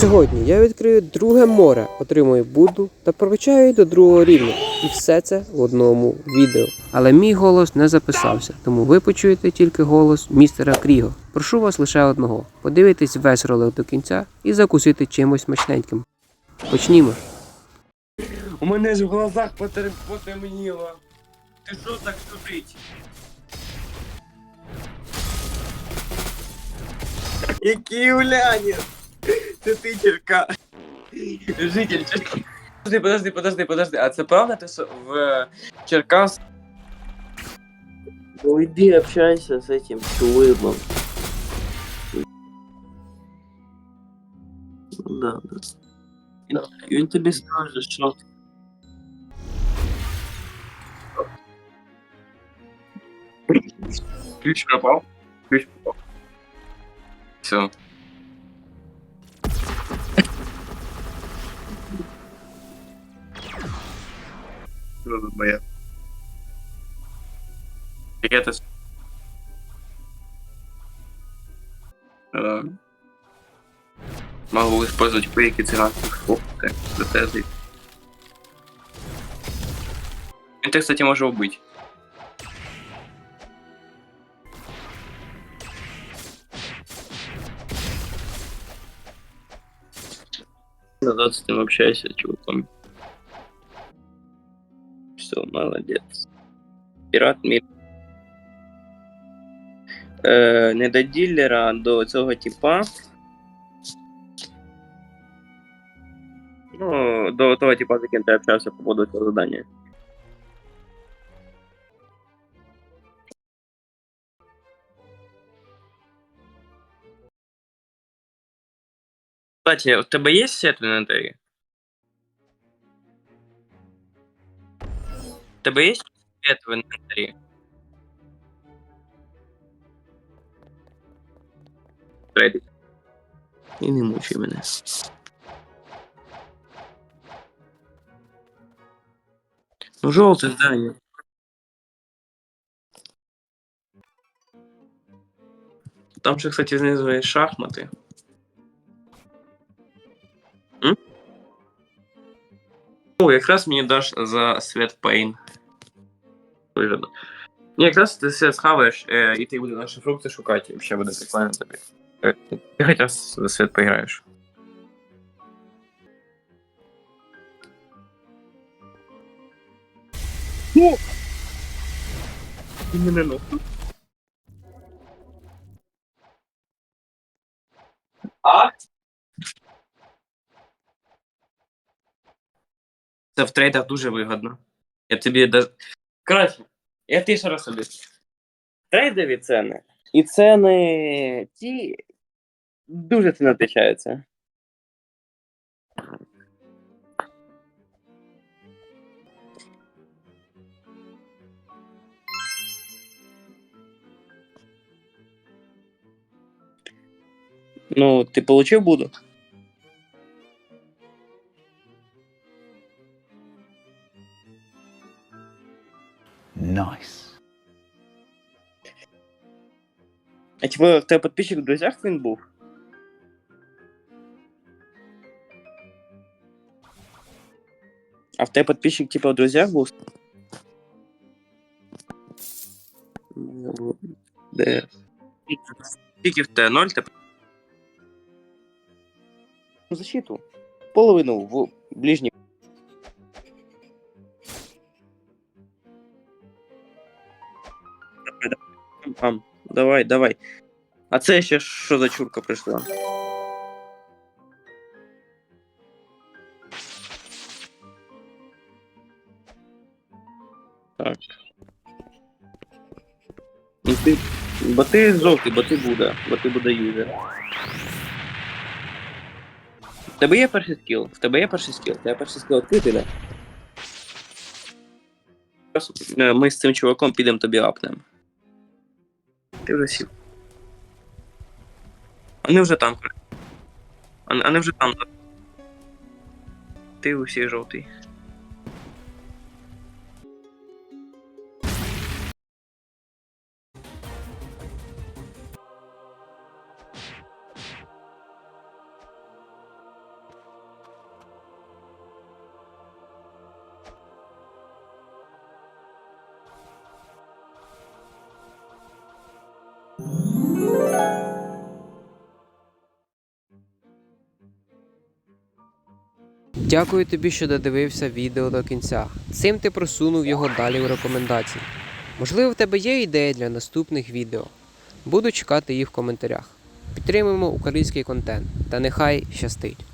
Сьогодні я відкрию друге море, отримую Будду та прокачаю до другого рівня. І все це в одному відео. Але мій голос не записався, тому ви почуєте тільки голос містера Кріго. Прошу вас лише одного: подивитись весь ролик до кінця і закусити чимось смачненьким. Почнімо. У мене ж в глазах потемніло. Ти що так шутить? Який улянець! Це ти Черка. Житель Черка. Подожди, подожди, подожди, подожди. А це правда ти що в Черкас? Ну иди общайся с этим чулыблом. Ну Да, да. І він тобі скаже, що Ключ пропав? Ключ пропав. Все. Yıldız Bayı. Пикетес. Могу использовать пейки цигантских опыта для тезы. Это, кстати, может быть. Назад с ним общайся, чуваком. Все, молодец. Пірат мір. Е, не до ділера, а до цього типа. Ну, до того типа, з яким ти общався по поводу цього задання. Кстати, у тебе є свет в інвентарі? У тебе є свет в інвентарі? Трейдик. І не мучай мене. Ну, жовте здання. Там же, кстати, знизу є шахмати. М? О, якраз мені даш за свет Пейн. Вигодно. Ні, якраз ти свет схаваєш, е, і ти будеш наші фрукти шукати, і взагалі буде прикольно тобі. Е, Ти хоч раз за свет поіграєш. О! Ти мене ногту? А? Це в трейдах дуже вигодно. Я тобі да... Коротше, я ти ще раз собі. Трейдові ціни. І ціни ті дуже сильно відрізняються. Ну, ти получив буду? Nice. А типа в тебе підписчик в друзях він був? А в тебе підписчик типа в друзях був? Де? Скільки в тебе? Ноль тебе? Защиту. Половину в ближній. давай. Давай, давай. А це ще що за чурка прийшла? Так. Ну ти. Бо ти жовтий, бо ти буде, бо ти буде юзер. В тебе є перший скіл? В тебе є перший скіл? В тебе перший скіл відкритий, да? Е, Ми з цим чуваком підемо тобі апнем. Ти вже сів. Вони вже там. Вони, вже там. Ти усі жовтий. Дякую тобі, що додивився відео до кінця. Цим ти просунув його далі в рекомендації. Можливо, в тебе є ідеї для наступних відео. Буду чекати їх в коментарях. Підтримуємо український контент та нехай щастить!